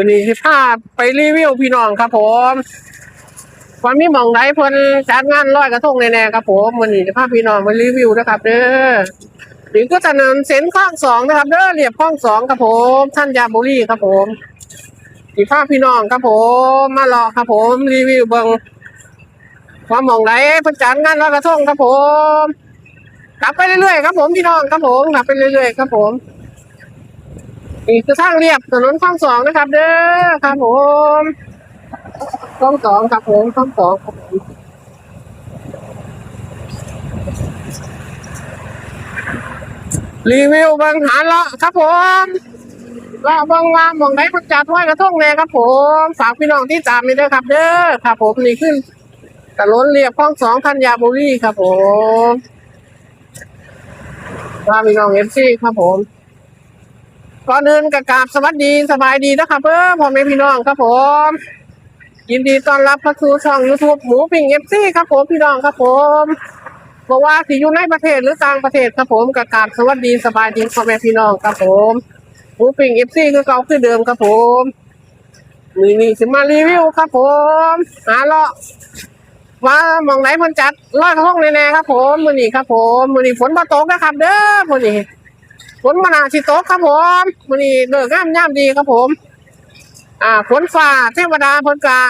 วันนี้ที่พาไปรีวิวพี่น้องครับผมวันนี้หมองไหนเพิ่นจัดงานลอยกระทงแน่ๆครับผมวันนี้จะพาพี่น้องไปรีวิวนะครับเด้อนี่ก็ถนนเส้นคลองสองนะครับเด้อเรียบคลองสองครับผมท่านยาบุรีครับผมที่พาพี่น้องครับผมมารอครับผมรีวิวเบิ่งว่าหมองไหนเพิ่นจัดงานลอยกระทงครับผมกลับไปเรื่อยๆครับผมพี่น้องครับผมกลับไปเรื่อยๆครับผม นี่คือทางเรียบถนนคลองสองนะครับ เด้อครับผมคลองสองครับผมคลองสองครับผมรีวิวบางหาละครับผมเลาะบางวามมองไหนประจัดห้อยกระทงเลยครับผมฝากพี่น้องที่ตามนี่ด้วยครับ เด้อครับผมนี่ขึ้นถนนเรียบคลองสองธัญบุรีครับผมฝากพี่น้องเอฟซีครับผม ก่อนอื่นกับกาบสวัสดีสบายดีนะครับเพื่อพ่อแม่พี่น้องครับผม ยินดีต้อนรับเข้าสู่ช่องยูทูบหมูปิ่งเอฟซีครับผมพี่น้องครับผมบอกว่าที่อยู่ในประเทศหรือต่างประเทศครับผมกับกาบสวัสดีสบายดีพ่อแม่พี่น้องครับผมหมูปิ่งเอฟซีคือเก่าคือเดิมครับผมมีนี่สิมารีวิวครับผมหาเลาะว่ามองไหนพิ่นจัดลอยกระทงแน่ๆครับผมมือนี้ครับผมมือนี้ฝนมาตกนะครับ เด้อมือนี้ ฝนมานาสิตกครับผมวันนี้เลิกงามย่ามดีครับผม อ่าฝนฟ้าเทวดาพนกะ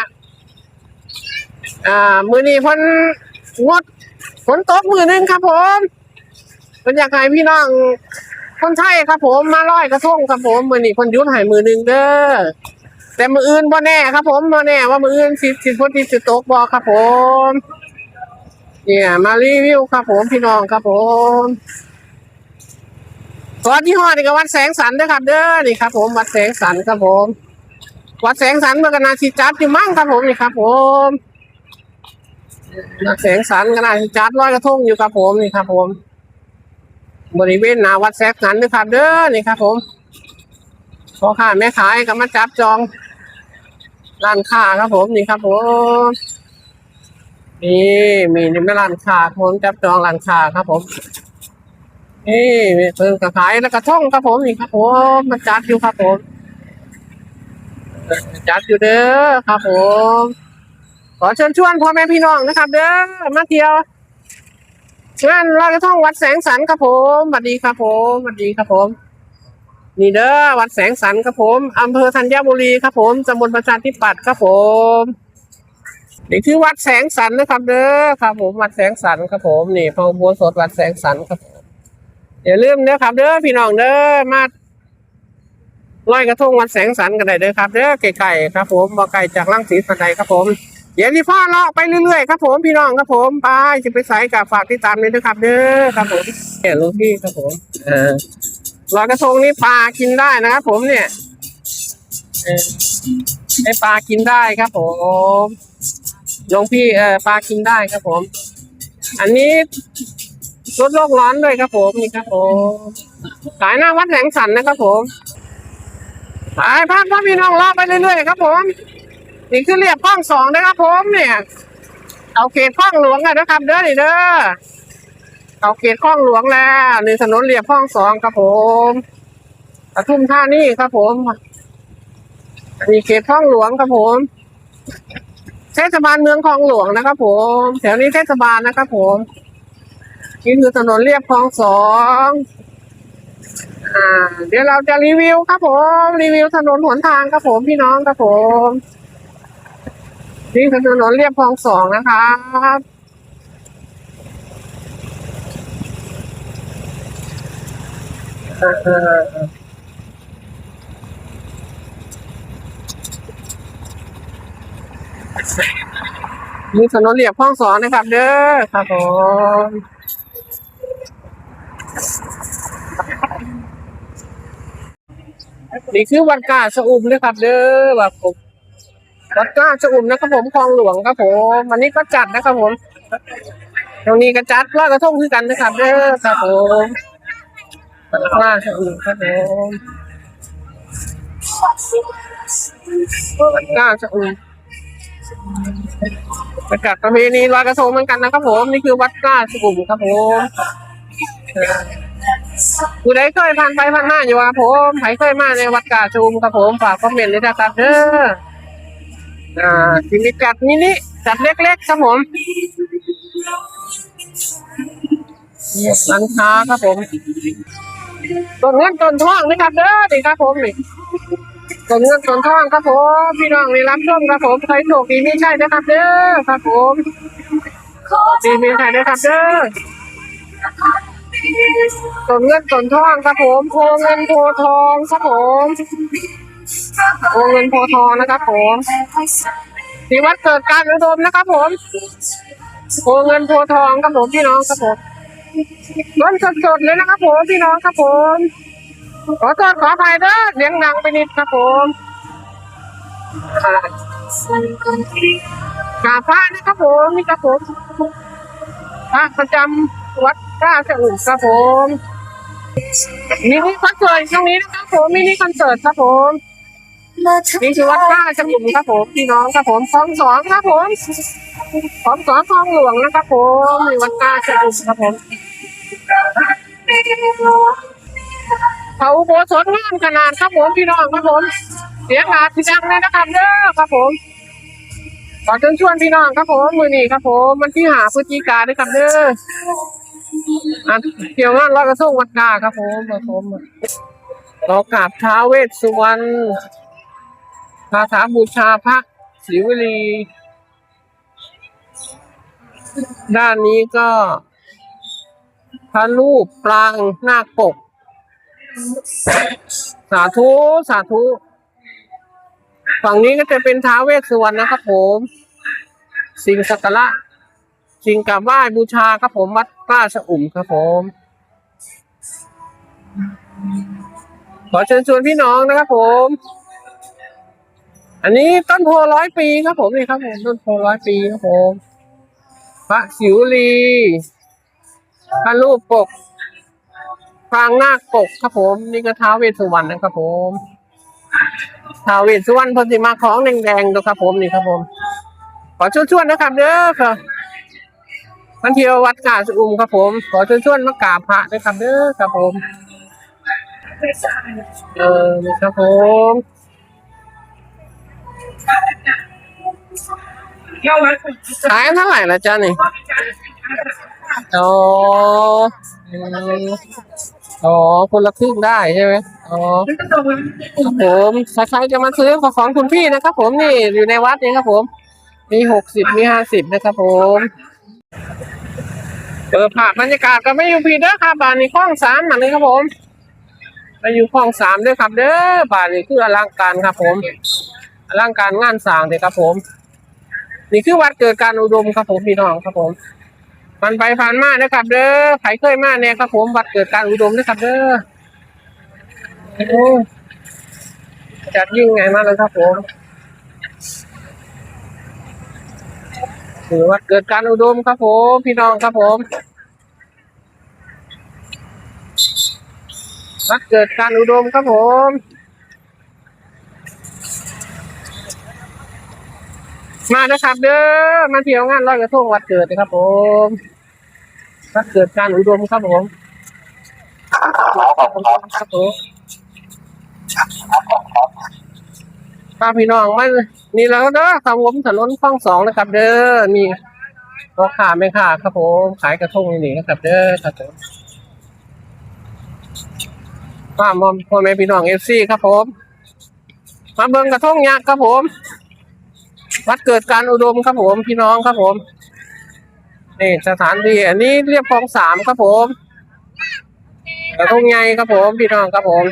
อ่า มือนี้พนงดฝนตกมือหนึงครับผมเป็นอยากให้พี่น้องคนไทยครับผมมาลอยกระทงครับผมมือนี้เพนยุดให้มือหนึงเด้อแต่มืออื่นบ่แน่ครับผมบ่แน่ว่ามืออื่นสิสิฝนที่สิตกบ่ครับผม เนี่ย มารีวิวครับผมพี่น้องครับผม วัดที่ห้อนี่ก็วัดแสงสันนะครับ เด้อนี่ครับ ผมวัดแสงสันครับผม วัดแสงสันเมื่อกันนาทีจัดอยู่มั่งครับผมนี่ครับ ผมวัดแสงสันก็นาทีจัดลอยกระทงอยู่ครับผมนี่ครับ ผม บริเวณหนาวัดแสงสันนะครับ เด้อนี่ครับ ผมพ่อค้าแม่ขายก็มาจับจองร้านค้าครับ ผมนี่ครับผมนี่มีนี่ไม่ร้านค้าผมจับจองร้านค้าครับผม นี่เพิ่งกระขายแล้วกระท่องครับผมนี่ครับผมมาจัดอยู่ครับผมจัดอยู่เด้อครับผมขอเชิญชวนพ่อแม่พี่น้องนะครับ เด้อมาเที่ยวงานลอยกระท่องวัดแสงสันครับผมสวัสดีครับผมสวัสดีครับผม นี่เด้อวัดแสงสันครับผมอำเภอธัญบุรีครับผมตำบลประชาธิปัตย์ครับผมนี่คือวัดแสงสันนะครับ เด้อครับผมวัดแสงสันครับผมนี่พระอุโบสถวัดแสงสันครับผม อย่าลืมเด้อครับเด้อพี่น้องเด้อมาลอยกระทงวันแสงสันกันได้เด้อครับเด้อไก่ๆครับ ผมบ่ไก่จากลังสีสันใดครับผมเดี๋ยวนี้พ่อเลาะไปเรื่อยๆครับผมพี่น้องครับผมไปจะไปใส่กับฝากที่ตามเลยนะครับ เด้อครับผมเห็นลูกพี่ครับผมเออลอยกระทงนี่ปลากินได้นะครับผมเนี่ยเออให้ปลากินได้ครับผมหลวงพี่เออปลากินได้ครับผม อันนี้ ลดโลกร้อนด้วยครับผมนี่ครับผมขายหน้าวัดแสงสันนะครับผมไปพักพ่อพี่น้องรอไปเรื่อยๆครับผมนี่คือเรียบข้องสองนะครับผมเนี่ยเอาเขตข้องหลวงกันนะครับ เด้อนี่เด้อเอาเขตข้องหลวงแล้วนี่ถนนเรียบข้องสองครับผมปทุมท่านี่ครับผมนี่เขตข้องหลวงครับผมเทศบาลเมืองคลองหลวงนะครับผม แถวนี้เทศบาลนะครับผม นี่คือถนนเรียบคลองสองอ่า เดี๋ยวเราจะรีวิวครับผม รีวิวถนนหนทางครับผมพี่น้องครับผมนี่คือถนนเรียบคลองสองนะครับนี่ถนนเรียบคลองสองนะครับ เด้อครับผม นี่คือวัดกาชะอุ่มนะครับ เด้อวัดผมวัดกาชะอุ่มนะครับผมคลองหลวงครับผมวันนี้ก็จัดนะครับผม ตรงนี้ก็จัดลอยกระทงคือกันนะครับ เด้อครับผมวัดกาชะอุ่มครับผมวัดกาชะอุ่มประกาศประเพณีลอยกระทงเหมือนกันนะครับผม นี่คือวัดกาชะอุ่มครับผม ผู้ใดเคยผ่านไปผ่านมาอยู่ครับผมใครเคยมาในวัดกาชุมครับผมฝากคอมเมนต์ด้วยนะครับเด้ออ่าสิมีจัดมินิจัดเล็กๆครับผมร้านค้าครับผมต้นเงินต้นทองนะครับเด้อดีครับผมนี่ต้นเงินต้นทองครับผมพี่น้องในรับชมครับผมใครโชคดีไม่ใช่นะครับเด้อครับผมดีไม่ใช่นะครับเด้อ ต้นเงินต้นทองครับผมโพเงินโพทองครับผมโพเงินโพทองนะครับผมที่วัดเกิดการอุดมนะครับผมโพเงินโพทองครับผมพี่น้องครับผมต้นสดๆเลยนะครับผมพี่น้องครับผมขอโทษขออภัยเด้อเสียงดังไปนิดครับผมอ่ากรานะครับผมนี่ครับผมพระประจำวัด ท่าเสอุ่ครับผมมินิคอนเสิร์ตตรงนี้นะครับผมมินิคอนเสิร์ตครับผมนี่คือวัดท่าเสอุ่ครับผมพี่น้องครับผมคลองสองครับผมคลองสองคลองหลวงนะครับผมมีวัดท่าเสอุ่ครับผมเขาโบสถงามขนาดครับผมพี่น้องครับผมเสียงอาสีดังเลยนะครับเด้อครับผมขอเชิญชวนพี่น้องครับผมมือนี้ครับผมมันที่หาพฤศจิกาด้วยครับเด้อ อะเที่ยวงาลอยกระทงวัดกาครับผมครับผมเรากราบท้าเวสสุวรรณคาถาบูชาพระศรีวลี ด้านนี้ก็พระรูปปรางนาคปก สาธุ สาธุ ฝั่งนี้ก็จะเป็นท้าเวสสุวรรณนะครับผม สิ่งสักการะ สิ่งกราบไหว้บูชาครับผมวัดป้าสะอุ่มครับผมขอเชิญชวนพี่น้องนะครับผม อันนี้ต้นโพร้อยปีครับผมนี่ครับผมต้นโพร้อยปีครับผมพระสิวลีพระรูปปกพางนาคปกครับผม นี่ก็ท้าวเวสสุวรรณนะครับผมท้าวเวสสุวรรณพนธิมาของแดงๆดูครับผมนี่ครับผม ขอชวนๆนะครับเด้อค่ะ มันเทียววัดกาสุอุมครับผม ขอชวนมากราบพระด้วยครับเด้อครับผม เออครับผมขายเท่าไหร่ละจ๊ะนี่อ๋ออ๋อคนละครึ่งได้ใช่ไหมอ๋อครับผมใครๆจะมาซื้อของคุณพี่นะครับผมนี่อยู่ในวัดนี่ครับผม มีหกสิบมีห้าสิบนะครับผม เปิดผ่าบรรยากาศก็ไม่อยู่พีเด้อครับบ้านนี้คลองสามมาเลยครับผมไปอยู่คลองสามด้วยครับ เด้อบ้านนี้คืออลังการครับ ผมอลังการงานสร้างเลยครับ ผม นี่คือวัดเกิดการอุดมครับผมพี่น้องครับผมมันไปผ่านมานะครับ เด้อใครเคยมาเนี่ยครับผมวัดเกิดการอุดมนะครับ เด้อจัดยิ่งไงมากเลยครับผม ถือว่าเกิดการอุดมครับผม พี่น้องครับผมวัดเกิดการอุดมครับผมมานะครับเด้อมาเที่ยวงานลอยกระทงวัดเกิดนะครับผมวัดเกิดการอุดมครับผมครับผม ป้าพี่น้องมานี่แล้วเด้อครับผมถนนคลองสองนะครับ เด้อมีพ่อค้าแม่ค้าครับผมขายกระทงนี่นะครับเด้อครับผมป้ามอมพ่อแม่พี่น้องเอฟซีครับผมมาเบิ่งกระทงยักษ์ครับผมวัดเกิดการอุดมครับผมพี่น้องครับผมนี่สถานที่อันนี้เรียบคลองสามครับผมกระทงใหญ่ครับผมพี่น้องครับผม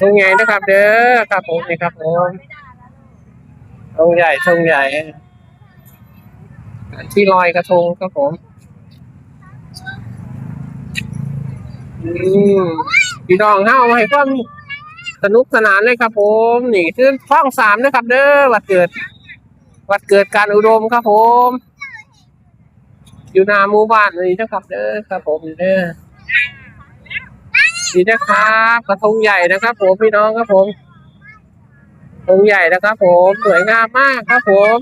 ทรงใหญ่นะครับเด้อครับผมนี่ครับผมทรงใหญ่ทรงใหญ่ที่ลอยกระทงครับผมอืมพี่น้องเฮาให้ความสนุกสนานเลยครับผมนี่คือข้องสามนะครับ เด้อวัดเกิด วัดเกิดการอุดมครับผม อยู่นาหมู่บ้านนี่นะครับ เด้อครับผมเด้อ นี่นะครับกระทงใหญ่นะครับ ผมพี่น้องครับผมกระทงใหญ่นะครับ ผมสวยงามมากครับผม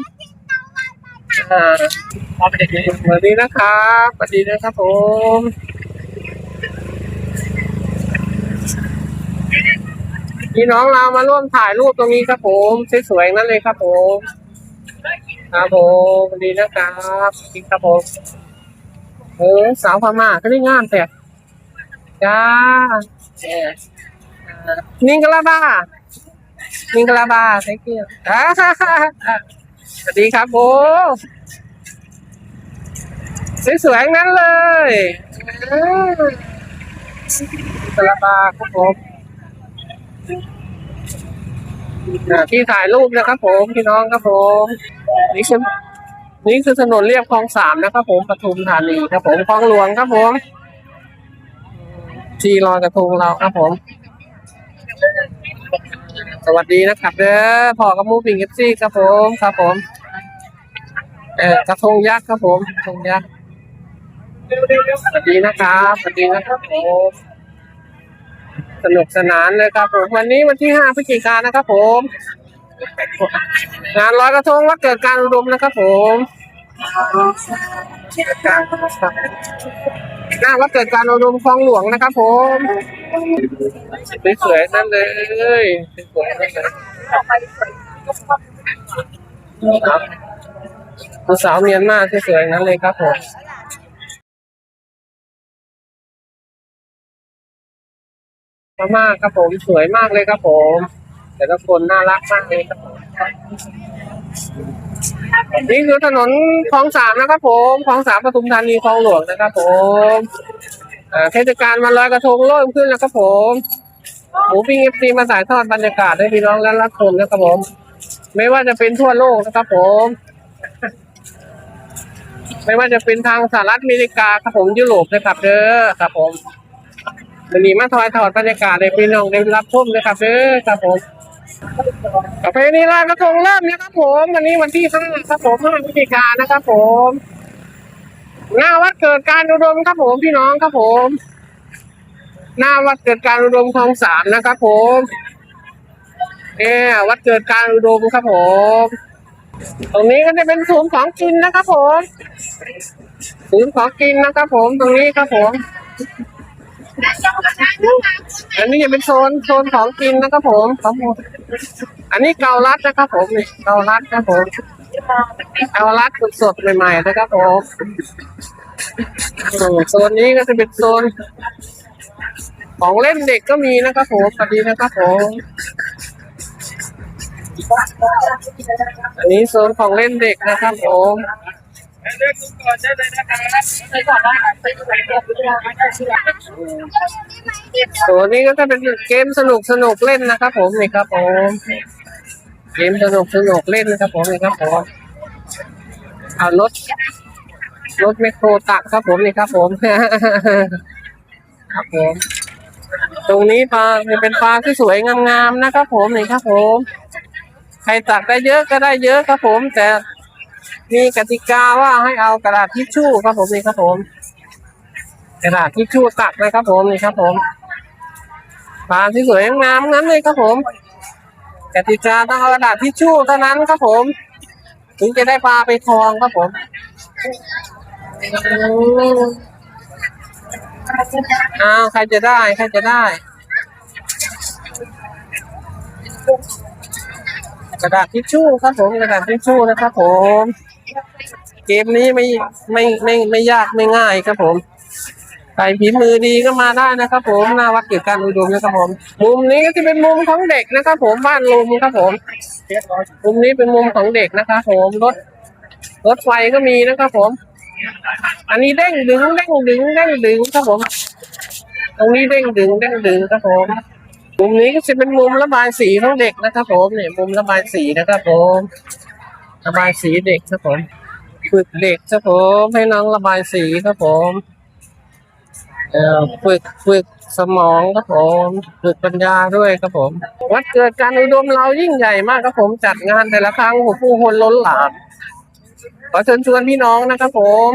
อ่าสวัสดีนะครับสวัสดีนะครับผมพี่น้องเรามาร่วมถ่ายรูปตรงนี้ครับผมสวยๆนั่นเลยครับผมครับผมสวัสดีนะครับสวัสดีครับผมเออสาวพม่าก็ได้งามแต่ จ้าเออนิงกะลาบานิงกะลาบาใช่เกี่ยวสวัสดีครับผมสวยๆนั่นเลยกะลาบาครับผมอ่าที่ถ่ายรูปนะครับผมพี่น้องครับผมนี่คือนี่คือถนนเรียบคลองสามนะครับผมปทุมธานีครับผมคลองหลวงครับผม ที่ลอยกระทงเราครับผม สวัสดีนะครับเด้อพ่อกับมูปิงเอฟซีครับผมครับผม เออกระทงยักษ์ครับผมกระทงยักษ์สวัสดีนะครับสวัสดีนะครับผมสนุกสนานเลยครับผมวันนี้วันที่ห้าพฤศจิกายนนะครับผม งานลอยกระทงวัดเกิดการอุดมนะครับผม หน้าวัดเกิดการอุดมคลองหลวงนะครับผมสวยๆนั่นเลยสวยๆนั่นเลยครับสาวเมียนมาสวยๆนั่นเลยครับผมมากครับผมสวยมากเลยครับผม แต่ละคนน่ารักมากเลยครับผม นี่คือถนนคลองสามนะครับผมคลองสามปทุมธานีคลองหลวงนะครับผมเทศกาลวันลอยกระทงเริ่มขึ้นแล้วครับผมหมูปิ้งเอฟซีมาถ่ายทอดบรรยากาศให้พี่น้องและรับชมนะครับผม ไม่ว่าจะเป็นทั่วโลกนะครับผม ไม่ว่าจะเป็นทางสหรัฐอเมริกาครับผมยุโรปนะครับเด้อครับผมวันนี้มาถอยถอดบรรยากาศในพี่น้องได้รับชมนะครับเด้อครับผม ประเพณีลอยกระทงเริ่มนะครับผมวันนี้วันที่ห้าครับผมห้าพฤศจิกานะครับผมหน้าวัดเกิดการอุดมครับผมพี่น้องครับผม หน้าวัดเกิดการอุดมคลองสามนะครับผมเออวัดเกิดการอุดมครับผม ตรงนี้ก็จะเป็นศูนย์ของกินนะครับผมศูนย์ของกินนะครับผมตรงนี้ครับผม อันนี้จะเป็นโซนโซนของกินนะครับผมของผมอันนี้เกาลัดนะครับผมนี่เกาลัดครับผมเกาลัดสดๆใหม่ๆนะครับผมอืมโซนนี้ก็จะเป็นโซน ของเล่นเด็กก็มีนะครับผมสวัสดีนะครับผมอันนี้โซนของเล่นเด็กนะครับผม ตัวนี้ก็จะเป็นเกมสนุกสนุกเล่นนะครับ ผมนี่ครับผมเกมสนุกสนุกเล่นนะครับ ผมนี่ครับผมเอารถรถแมคโครตักครับผมนี่ครับผมครับผม ตรงนี้ปลาเป็นปลาที่สวยงามๆนะครับ ผมนี่ครับผม ใครตักได้เยอะก็ได้เยอะครับผม แต่ มีกติกาว่าให้เอากระดาษทิชชู่ครับผมนี่ครับผม กระดาษทิชชู่ตักนะครับผมนี่ครับผมปลาที่สวยงามนั้นเลยครับผม กติกาต้องเอากระดาษทิชชู่เท่านั้นครับผม ถึงจะได้ปลาไปทองครับผมอ้าวใครจะได้ใครจะได้ กระดาษทิชชู่ครับผมกระดาษทิชชู่นะครับผม เกมนี้ไม่ไม่ไม่ไม่ยากไม่ง่ายครับผมใครฝีมือดีก็มาได้นะครับ ผมหน้าวัดเกิดการอุดมนะครับผม มุมนี้ก็จะเป็นมุมของเด็กนะครับ ผมบ้านลุมครับผมมุมนี้เป็นมุมของเด็กนะครับผมรถรถไฟก็มีนะครับผม อันนี้เด้งดึงเด้งดึงเด้งดึงครับผม ตรงนี้เด้งดึงเด้งดึงครับผม มุมนี้ก็จะเป็นมุมระบายสีของเด็กนะครับ ผมเนี่ยมุมระบายสีนะครับผมระบายสีเด็กครับผมฝึกเด็กครับผมให้น้องระบายสีครับผมเอ่อฝึกฝึกสมองครับผมฝึกปัญญาด้วยครับผม วัดเกิดการอุดมเรายิ่งใหญ่มากครับผมจัดงานแต่ละครั้งผู้คนล้นหลามขอเชิญชวนพี่น้องนะครับผม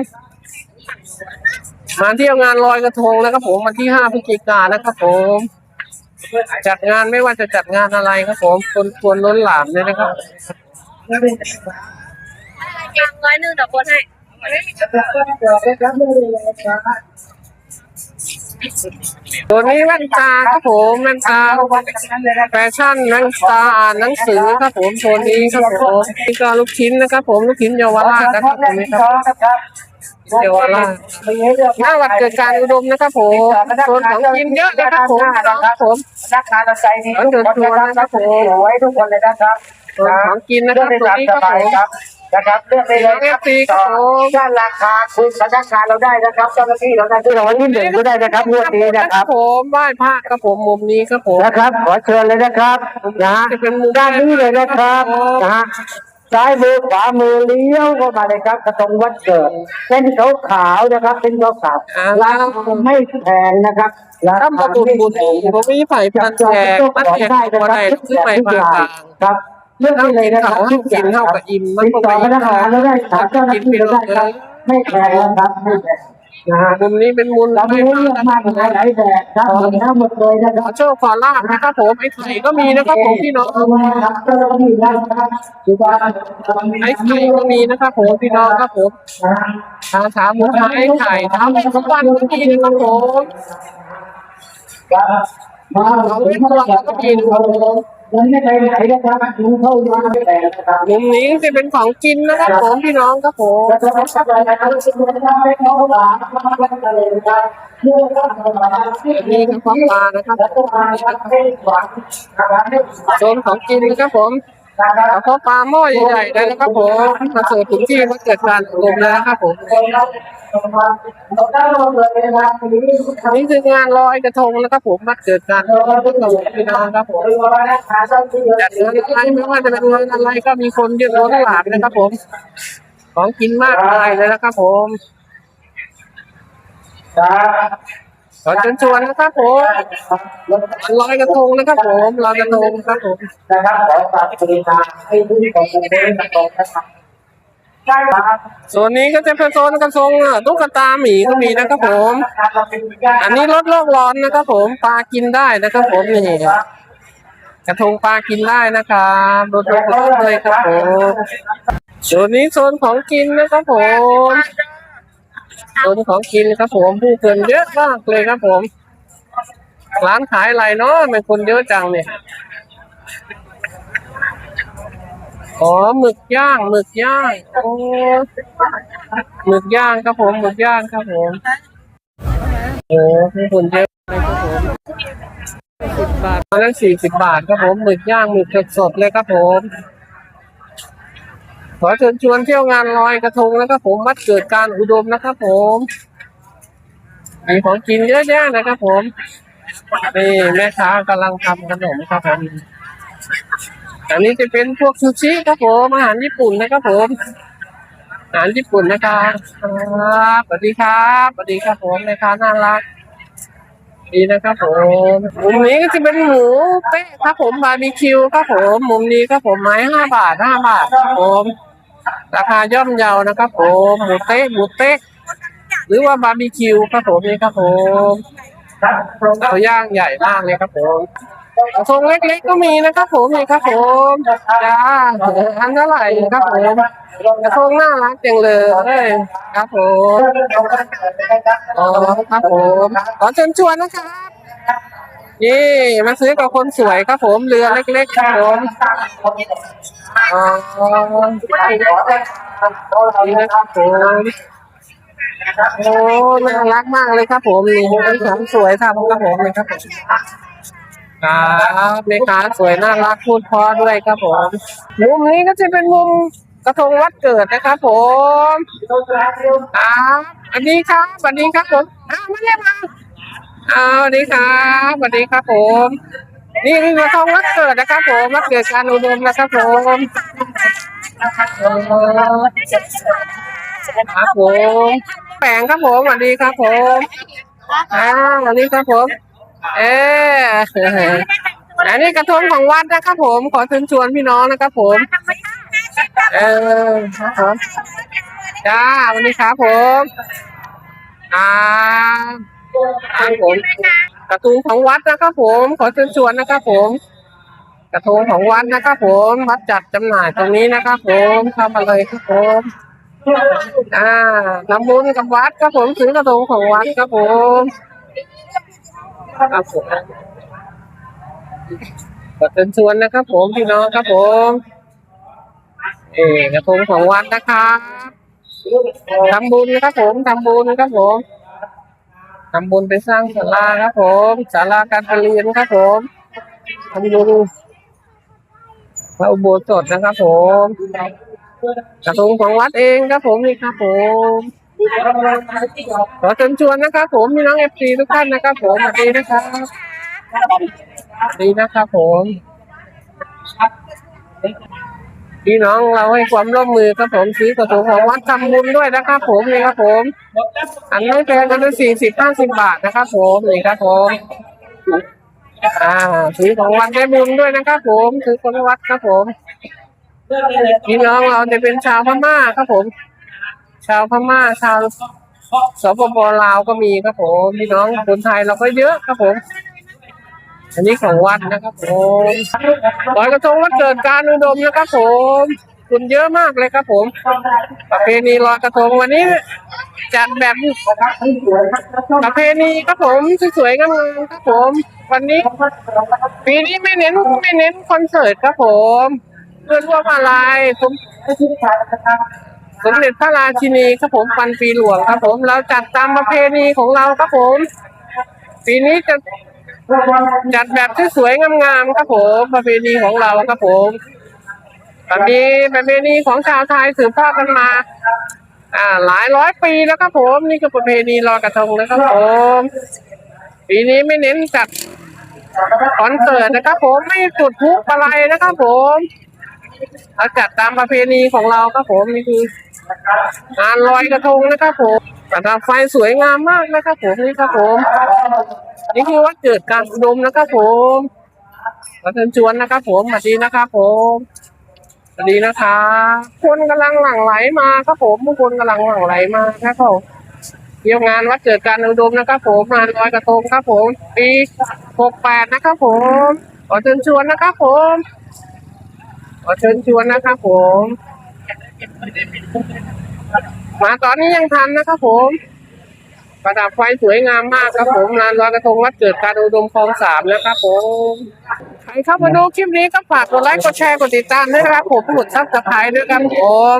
มาเที่ยวงานลอยกระทงนะครับผมวันที่ห้าพฤศจิกายนนะครับผม จัดงานไม่ว่าจะจัดงานอะไรครับผมคนควรล้นหลามเลยนะครับยังร้อยหนึ่งเดี๋ยวโอนให้ตัวนี้แว่นตาครับผมแว่นตาแฟชั่นแว่นตาอ่านหนังสือครับผมตัวนี้ครับผมนี่ก็ลูกชิ้นนะครับผมลูกชิ้นเยาวราชนะครับตรงนี้ครับ เยาวราชหน้าวัดเกิดการอุดมนะครับผมโซนของกินเยอะนะครับผมครับผมพนักงานเราใจดีทุกคนนะครับสวยทุกคนเลยนะครับโซนของกินนะคเลืรัอบกได้ตัวตามนี้สครับบายผมครับนะครับเลือกได้เลยเอครัฟบซีครับผมด้านราคาคุณพนักงานเราได้นะครับเจ้าหน้าที่เราได้ที่เราวันที่หนึ่งก็ได้นะครับงวดนี้นะครับผมไหว้พระครับผมมุมนี้ครับผมนะครับ ขอเชิญเลยนะครับนะฮะจะเป็นมุมด้านนี้เลยนะครับนะฮะ ซ้ายมือขวามือเลี้ยวเข้ามาเลยครับกระตรงวัดเกิดเป็นขาวขาวๆนะครับเป็นขาวขาวๆราคาไม่แพงนะครับราถ้าคามาบุญไม่บุญแพงผมมีไผ่พันแจกมัดแจกตัวใดขึ้นไปผ่ากลางครับเลือกได้เลยนะครับเขาให้กินเท่ากับอิ่มมันติดก็ต่อไปพนักงานเราได้ถามเจ้าหน้าที่เราได้ครับไม่แพงนะครับไม่แพง นะฮะมุมนี้เป็นมุมเราไม่ไม่พเลือกมากลาหลายแบบครับมีทั้งหมดเลยนะคขรัอบโชคขอลาบนะครับผมไอ้ไข่ก็มีนะครับผมพี่น้องเอามาครับเจ้าหน้าที่ได้ครับถือว่าไอ้ไข่ก็มีนะครับผมพี่น้องครับผมนะฮะทางถามหมูไอ้ไข่ถามทุกวันก็มีนะครับผมมาเราเป็นตัวก็มีนะครับยังไม่ ไปไหนนะครับถึงเข้ามาไม่แต่นะครับมุมนี้จะเป็นของกินนะครับผมพี่น้องครับผมแล้วก็ทำอะไรนะครับสิ่งที่ทำให้เขาหวานมากๆเลยนะครับเมื่อเขาทำอะไรที่นี่คือของปลานะครับแล้วก็มาทำให้หวานนะครับให้หวานโซนของกินนะครับผม นะครับกระเพาะปลาหม้อใหญ่ๆเลยนะครับผมมาเสิร์ฟถึงที่มาเกิดการอบรมเลยนะครับผมเราได้ลงเลยนะครับทีนี้อันนี้คืองานลอยกระทงนะครับผมมาเกิดการอบรมพี่น้องครับผมเราได้หาเจ้าที่จัดงานอะไรไม่ว่าจะเป็นงานอะไรก็มีคนเยอะล้นหลามนะครับผม ของกินมากมายเลยนะครับผมครับ ขอเชิญชวนนะครับผมลอยกระทงนะครับผมลอยกระทงครับผมนะครับขอฝากบริการให้ผู้ที่ของผมได้ประกอบนะครับได้ครับส่วนนี้ก็จะเป็นโซนกระทงอะตุ๊กตาหมีก็มีนะครับผม อันนี้ลดโลกร้อนนะครับผมปลากินได้นะครับผมนี่กระทงปลากินได้นะครับลดโลกร้อนเลยครับผมส่วนนี้โซนของกินนะครับผม โซนของกินครับผมผู้คนเยอะมากเลยครับผม ร้านขายอะไรเนาะทำไมคนเยอะจังเนี่ยอ๋อหมึกย่างหมึกย่างโอ้หมึกย่างครับผมหมึกย่างครับผมโอ้ผู้คนเยอะเลยครับผมสิบบาทตอนนั้นสี่สิบบาทครับผมหมึกย่างหมึกสดๆเลยครับผม อเชิญชวนเที่ยวงานลอยกระทงนะครับผมวัดเกิดการอุดมนะครับผมมีของกินเยอะแยะนะครับผมนี่แม่ค้ากำลังทำขนมครับผมอันนี้จะเป็นพวกซูชิครับผมอาหารญี่ปุ่นนะครับผมอาหารญี่ปุ่นนะครับครับสวัสดีครับสวัสดีครับผมแม่ค้าน่ารักดีนะครับผมมุมนี้ก็จะเป็นหมูเป๊ะครับผมบาร์บีคิวครับผมมุมนี้ครับผมไม้ห้าบาทห้าบาทครับผม ราคาย่อมเยานะครับผมหมูเต๊ะหมูเต๊ะหรือว่าบาร์บีคิวครับผมนี่ครับผมเตาย่างใหญ่มากเลยครับผมกรงเล็กๆก็มีนะครับผมนี่ครับผมจ้าอันเท่าไหร่ครับผมกระทงน่ารักจังเลยครับผมอ๋อครับผมขอเชิญชวนนะครับ นี่มาซื้อกับคนสวยครับผมเรือเล็กๆครับผมอ๋อนี่นะครับผมโอ้น่ารักมากเลยครับผมนี่เป็นของสวยทำครับผมนี่ครับผมครับแม่ค้าสวยน่ารักพูดเพราะด้วยครับผมมุมนี้ก็จะเป็นมุมกระทงวัดเกิดนะครับผมครับสวัสดีครับสวัสดีครับผมอ้าวมาเรียกมา อ้าวสวัสดีครับสวัสดีครับผม นี่คือกระทงวัดเกิดนะครับ ผมวัดเกิดการอุดมนะครับผมครับผมแปงครับผมสวัสดีครับผมอ่าสวัสดีครับผม เอออันนี้กระทงของวัดนะครับผม ขอเชิญชวนพี่น้องนะครับผมเออครับผมจ้าสวัสดีครับผมอ่า ครับผมกระทงของวัดนะครับผม ขอเชิญชวนนะครับผม กระทงของวัดนะครับผมวัดจัดจำหน่ายตรงนี้นะครับผมเข้ามาเลยครับผมอ่าทำบุญกับวัดครับผมซื้อกระทงของวัดครับผมครับผมขอเชิญชวนนะครับผมพี่น้องครับผมเอกระทงของวัดนะครับทำบุญนะครับผมทำบุญนะครับผม ทำบุญไปสร้างศาลาครับผมศาลาการประเรียนครับผมทำบุญพระอุโบสถนะครับผมกระทรวงของวัดเองครับผมนี่ครับผมขอเชิญชวนนะครับผมพี่น้องเอฟซีทุกท่านนะครับผมสวัสดีนะครับสวัสดีนะครับผม พี่น้องเราให้ความร่วมมือครับผมซื้อกระทงของวัดทำบุญด้วยนะครับผมนี่ครับผม อันนี้แพงกันด้วยสี่สิบห้าสิบบาทนะครับผมนี่ครับผมอ่าซื้อของวัดได้บุญด้วยนะครับผมซื้อของวัดครับผมพี่น้องเราจะเป็นชาวพม่าครับผม ชาวพม่าชาวสปปลาวก็มีครับผมพี่น้องคนไทยเราก็เยอะครับผม อันนี้ของวัดนะครับผมลอยกระทงวันเกิดการอุดมนะครับผมคุณเยอะมากเลยครับผม ประเพณีลอยกระทงวันนี้จัดแบบประเพณีครับผมสวยๆงามๆครับผม วันนี้ ปีนี้ไม่เน้นไม่เน้นคอนเสิร์ตครับผมเพื่อนร่วมอะไรผมสมเด็จพระราชินีครับผมปันปีหลวงครับผม เราจัดตามประเพณีของเราครับผม ปีนี้จะ จัดแบบที่สวยงามๆครับผมประเพณีของเราครับผมประเพณีประเพณีของชาวไทยสืบทอดกันมา อ่า หลายร้อยปีแล้วครับผม นี่คือประเพณีลอยกระทงนะครับผมปีนี้ไม่เน้นจัดคอนเสิร์ตนะครับผมไม่จุดพลุอะไรนะครับผมเราจัดตามประเพณีของเราครับผมนี่คืองานลอยกระทงนะครับผม ประดับไฟสวยงามมากนะครับผมนี่ครับผมนี่คือวัดเกิดการอุดมนะครับผมขอเชิญชวนนะครับ ผมสวัสดีนะครับผมสวัสดีนะครับคนกำลังหลั่งไหลมาครับผมผู้คนกำลังหลั่งไหลมาครับผมเที่ยวงานวัดเกิดการอุดมนะครับ ผมงานลอยกระทงครับ ผม ปีหกแปดนะครับ ผมขอเชิญชวนนะครับผมขอเชิญชวนนะครับผม มาตอนนี้ยังทันนะครับผม ประดับไฟสวยงามมากครับผมงานลอยกระทงวัดเกิดการอุดมคลองสามนะครับผมใครเข้ามาดูคลิปนี้ก็ฝากกดไลค์กดแชร์กดติดตามด้วยครับผมกดซับสไครต์ด้วยครับผม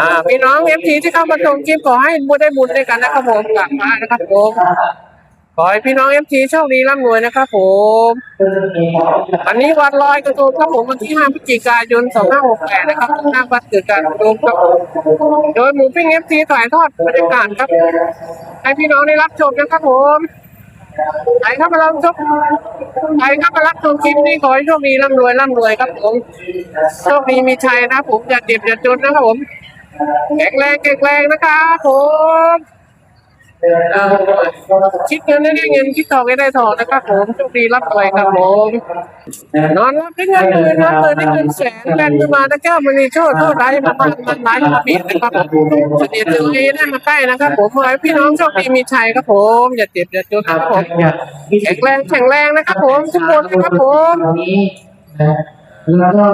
อ่าพี่น้องเอฟทีที่เข้ามาชมคลิปขอให้บุญได้บุญด้วยกันนะครับผมกลับมานะครับผม ขอให้พี่น้องเอฟทีโชคดีร่ำรวยนะครับผมวันนี้วันลอยกระทงครับผมวันที่5พฤศจิกายน2568นะครับหน้าวัดเกิดการอุดมครับผมโดยหมูปิ้งเอฟทีถ่ายทอดบรรยากาศครับ ให้พี่น้องได้รับชมนะครับผมใครเข้ามารับชมใครเข้ามารับชมคลิปนี้ขอให้โชคดีร่ำรวยร่ำรวยครับผมโชคดีมีชัยนะผมอย่าเจ็บอย่าจนนะครับผมแข็งแรงแข็งแรงนะครับผม คิดเงินได้เงินคิดทองได้ทองนะครับผมโชคดีรับรวยครับผมนอนรับได้เงินเลยนอนเลยได้เงินแสนแบนขึ้นมาตะแก้วมันมีโชคโทษร้ายมาบ้านมันร้ายมาบีนะครับผมเสน่ห์ตัวเองได้มาใกล้นะครับผมขอให้พี่น้องโชคดีมีชัยครับผมอย่าเจ็บอย่าจนครับผมแข็งแรงแข็งแรงนะครับผมทุกคนนะครับผมแล้วก็